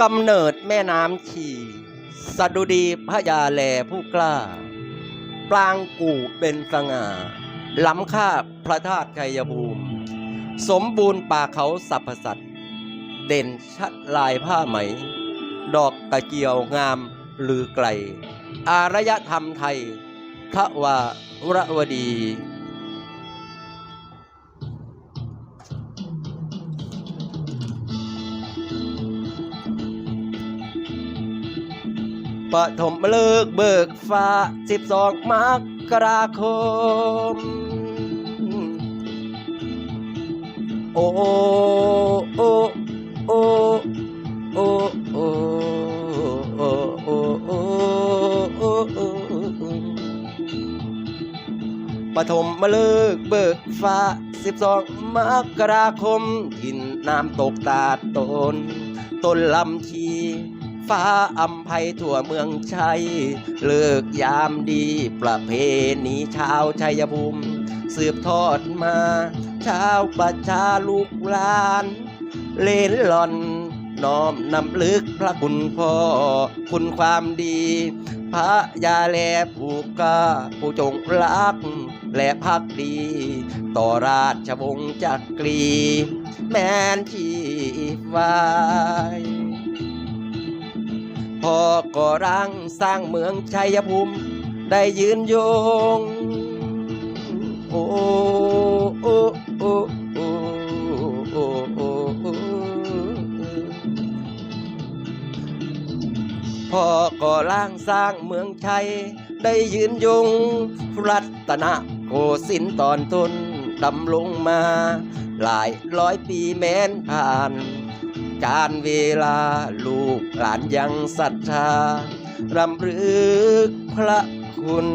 กำเนิดแม่น้ำชีสดุดีพระยาแลผู้กล้า ปรางกู่เป็นสง่า ล้ำค่าพระธาตุชัยภูมิ สมบูรณ์ป่าเขาสรรพสัตว์ เด่นชัดลายผ้าไหม ดอกกระเจียวงามลือไกล อารยธรรมไทย ทวารวดี ปฐมฤกษ์เบิกฟ้า 12 มกราคม โอ้โอ้โอ้โอ้โอ้โอ้โอ้โอ้โอ้โอ้ปฐมฤกษ์เบิกฟ้า 12 มกราคม ทินน้ำตกตาดตน ต้นลำที ฟ้าอำไพทั่วเมืองชัย เลิกยามดีประเพณีชาวชัยภูมิ สืบทอดมาชาวประชาลูกหลาน เลนหล่อนน้อมนำลึกพระคุณพ่อ คุณความดี พระยาแลผู้กล้าผู้จงรัก และพักดี ต่อราชวงศ์จักรี แม้นที่วาย พ่อก่อร่างสร้างเมืองชัยภูมิ ได้ยืนยง โอ้โอ้โอ้โอ้โอ้โอ้พ่อก่อร่างสร้างเมืองชัย ได้ยืนยง รัตนโกสินทร์ตอนต้นดำลงมา หลายร้อยปีแม้นผ่าน การเวลาลูกหลานยังศรัทธารำลึกพระคุณ